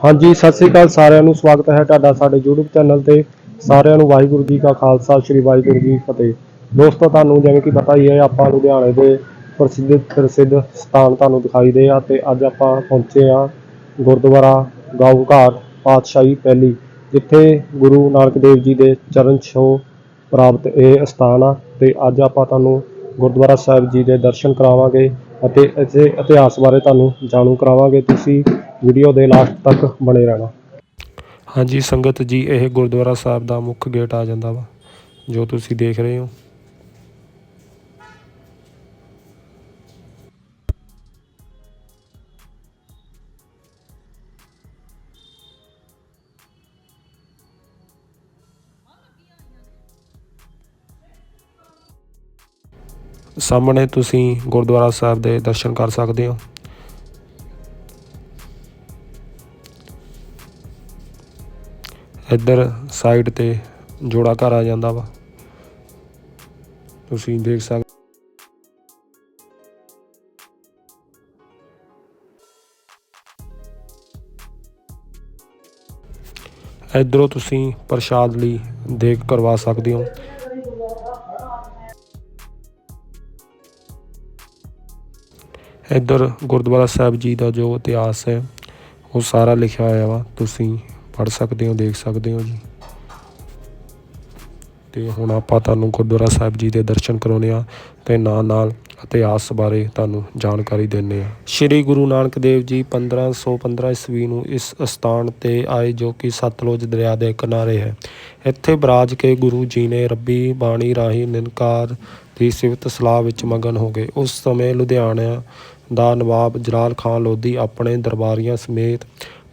ਹਾਂਜੀ, ਸਤਿ ਸ੍ਰੀ ਅਕਾਲ ਸਾਰਿਆਂ ਨੂੰ। ਸਵਾਗਤ ਹੈ ਤੁਹਾਡਾ ਸਾਡੇ YouTube ਚੈਨਲ ਤੇ। ਸਾਰਿਆਂ ਨੂੰ ਵਾਹਿਗੁਰੂ ਜੀ ਕਾ ਖਾਲਸਾ, ਸ੍ਰੀ ਵਾਹਿਗੁਰੂ ਜੀ ਫਤਿਹ। ਦੋਸਤੋ, ਤੁਹਾਨੂੰ ਜਿਵੇਂ ਕਿ ਪਤਾ ਹੀ ਹੈ, ਆਪਾਂ ਲੁਧਿਆਣੇ ਦੇ ਪ੍ਰਸਿੱਧ ਪ੍ਰਸਿੱਧ ਸਥਾਨ ਤੁਹਾਨੂੰ ਦਿਖਾਈ ਦੇ ਆ ਤੇ ਅੱਜ ਆਪਾਂ ਪਹੁੰਚੇ ਆ ਗੁਰਦੁਆਰਾ ਗਾਉ ਘਾਟ ਪਾਤਸ਼ਾਹੀ ਪਹਿਲੀ, ਜਿੱਥੇ ਗੁਰੂ ਨਾਨਕ ਦੇਵ ਜੀ ਦੇ ਚਰਨ ਛੋਹ ਪ੍ਰਾਪਤ ਇਹ ਸਥਾਨ ਆ ਤੇ ਅੱਜ ਆਪਾਂ ਤੁਹਾਨੂੰ ਗੁਰਦੁਆਰਾ ਸਾਹਿਬ ਜੀ ਦੇ ਦਰਸ਼ਨ ਕਰਾਵਾਂਗੇ ਅਤੇ ਇਸੇ ਇਤਿਹਾਸ ਬਾਰੇ ਤੁਹਾਨੂੰ ਜਾਣੂ ਕਰਾਵਾਂਗੇ। ਤੁਸੀਂ ਵੀਡੀਓ ਦੇ ਲਾਸਟ ਤੱਕ ਬਣੇ ਰਹਿਣਾ। ਹਾਂਜੀ, ਸੰਗਤ ਜੀ, ਇਹ ਗੁਰਦੁਆਰਾ ਸਾਹਿਬ ਦਾ ਮੁੱਖ ਗੇਟ ਆ ਜਾਂਦਾ ਵਾ, ਜੋ ਤੁਸੀਂ ਦੇਖ ਰਹੇ ਹੋ। ਸਾਹਮਣੇ ਤੁਸੀਂ ਗੁਰਦੁਆਰਾ ਸਾਹਿਬ ਦੇ ਦਰਸ਼ਨ ਕਰ ਸਕਦੇ ਹੋ। ਇੱਧਰ ਸਾਈਡ ਤੇ ਜੋੜਾ ਘਰ ਆ ਜਾਂਦਾ ਵਾ। ਤੁਸੀਂ ਦੇਖ ਸਕਦੇ ਇੱਧਰੋਂ ਤੁਸੀਂ ਪ੍ਰਸ਼ਾਦ ਲਈ ਦੇਖ ਕਰਵਾ ਸਕਦੇ ਹੋ। ਇੱਧਰ ਗੁਰਦੁਆਰਾ ਸਾਹਿਬ ਜੀ ਦਾ ਜੋ ਇਤਿਹਾਸ ਹੈ, ਉਹ ਸਾਰਾ ਲਿਖਿਆ ਹੋਇਆ ਵਾ। ਤੁਸੀਂ ਪੜ੍ਹ ਸਕਦੇ ਹੋ, ਦੇਖ ਸਕਦੇ ਹੋ ਜੀ। ਤੇ ਹੁਣ ਆਪਾਂ ਤੁਹਾਨੂੰ ਗੁਰਦੁਆਰਾ ਸਾਹਿਬ ਜੀ ਦੇ ਦਰਸ਼ਨ ਕਰਾਉਣੇ ਆ ਤੇ ਨਾਲ ਨਾਲ ਇਤਿਹਾਸ ਬਾਰੇ ਤੁਹਾਨੂੰ ਜਾਣਕਾਰੀ ਦਿੰਨੇ ਆ ਸ੍ਰੀ ਗੁਰੂ ਨਾਨਕ ਦੇਵ ਜੀ 1515 ਈਸਵੀ ਨੂੰ ਇਸ ਸਥਾਨ ਤੇ ਆਏ ਜੋ ਕਿ ਸਤਲੁਜ ਦਰਿਆ ਦੇ ਕਿਨਾਰੇ ਹੈ। ਇੱਥੇ ਬਰਾਜ ਕੇ ਗੁਰੂ ਜੀ ਨੇ ਰੱਬੀ ਬਾਣੀ ਰਾਹੀਂ ਨਿਰੰਕਾਰ ਦੀ ਸਿਵਤ ਸਲਾਹ ਵਿੱਚ ਮਗਨ ਹੋ ਗਏ। ਉਸ ਸਮੇਂ ਲੁਧਿਆਣਾ ਦਾ ਨਵਾਬ ਜਲਾਲ ਖਾਨ ਲੋਧੀ ਆਪਣੇ ਦਰਬਾਰੀਆਂ ਸਮੇਤ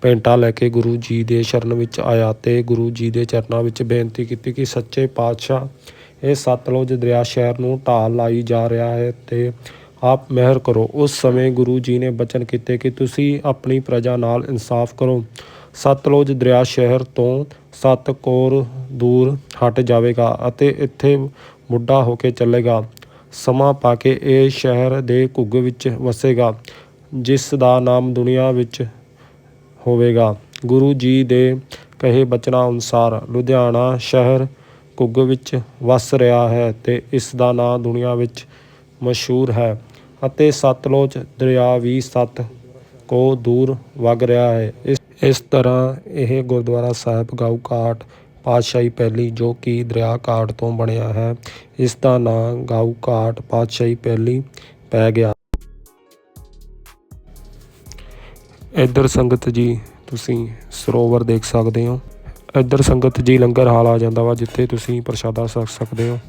ਭੇਂਟਾ ਲੈ ਕੇ ਗੁਰੂ ਜੀ ਦੇ ਸ਼ਰਨ ਵਿੱਚ ਆਇਆ ਤੇ ਗੁਰੂ ਜੀ ਦੇ ਚਰਨਾਂ ਵਿੱਚ ਬੇਨਤੀ ਕੀਤੀ ਕਿ ਸੱਚੇ ਪਾਤਸ਼ਾਹ ਇਹ ਸਤਲੁਜ ਦਰਿਆ ਸ਼ਹਿਰ ਨੂੰ ਢਾਲ ਲਾਈ ਜਾ ਰਿਹਾ ਹੈ ਤੇ ਆਪ ਮਿਹਰ ਕਰੋ। ਉਸ ਸਮੇਂ ਗੁਰੂ ਜੀ ਨੇ ਬਚਨ ਕੀਤੇ ਕਿ ਤੁਸੀਂ ਆਪਣੀ ਪ੍ਰਜਾ ਨਾਲ ਇਨਸਾਫ ਕਰੋ। ਸਤਲੁਜ ਦਰਿਆ ਸ਼ਹਿਰ ਤੋਂ ਸੱਤ ਕੋਰ ਦੂਰ ਹਟ ਜਾਵੇਗਾ ਅਤੇ ਇੱਥੇ ਬੁੱਢਾ ਹੋ ਕੇ ਚੱਲੇਗਾ। ਸਮਾਂ ਪਾ ਕੇ ਇਹ ਸ਼ਹਿਰ ਦੇ ਘੁੱਗ ਵਿੱਚ ਵਸੇਗਾ, ਜਿਸ ਦਾ ਨਾਮ ਦੁਨੀਆ ਵਿੱਚ ਹੋਵੇਗਾ। ਗੁਰੂ ਜੀ ਦੇ ਕਹੇ ਬਚਨਾਂ ਅਨੁਸਾਰ ਲੁਧਿਆਣਾ ਸ਼ਹਿਰ ਕੁੱਗ ਵਿੱਚ ਵਸ ਰਿਹਾ ਹੈ ਤੇ ਇਸ ਦਾ ਨਾਂ ਦੁਨੀਆ ਵਿੱਚ ਮਸ਼ਹੂਰ ਹੈ ਅਤੇ ਸਤਲੁਜ ਦਰਿਆ ਵੀ ਸੱਤ ਕੋ ਦੂਰ ਵਗ ਰਿਹਾ ਹੈ। ਇਸ ਇਸ ਤਰ੍ਹਾਂ ਇਹ ਗੁਰਦੁਆਰਾ ਸਾਹਿਬ ਗਾਉ ਘਾਟ ਪਾਤਸ਼ਾਹੀ ਪਹਿਲੀ ਜੋ ਕਿ ਦਰਿਆ ਘਾਟ ਤੋਂ ਬਣਿਆ ਹੈ, ਇਸ ਦਾ ਨਾਂ ਗਾਉ ਘਾਟ ਪਾਤਸ਼ਾਹੀ ਪਹਿਲੀ ਪੈ ਗਿਆ। ਇੱਧਰ ਸੰਗਤ ਜੀ, ਤੁਸੀਂ ਸਰੋਵਰ ਦੇਖ ਸਕਦੇ ਹੋ। ਇੱਧਰ ਸੰਗਤ ਜੀ ਲੰਗਰ ਹਾਲ ਆ ਜਾਂਦਾ ਵਾ, ਜਿੱਥੇ ਤੁਸੀਂ ਪ੍ਰਸ਼ਾਦਾ ਛਕ ਸਕਦੇ ਹੋ।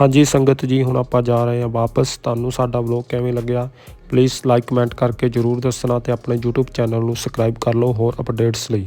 ਹਾਂਜੀ ਸੰਗਤ ਜੀ, ਹੁਣ ਆਪਾਂ ਜਾ ਰਹੇ ਹਾਂ ਵਾਪਸ। ਤੁਹਾਨੂੰ ਸਾਡਾ ਵਲੌਗ ਕਿਵੇਂ ਲੱਗਿਆ? ਪਲੀਜ਼ ਲਾਈਕ ਕਮੈਂਟ ਕਰਕੇ ਜਰੂਰ ਦੱਸਣਾ ਤੇ ਆਪਣੇ YouTube ਚੈਨਲ ਨੂੰ ਸਬਸਕ੍ਰਾਈਬ ਕਰ ਲਓ। ਹੋਰ ਅਪਡੇਟਸ ਲਈ।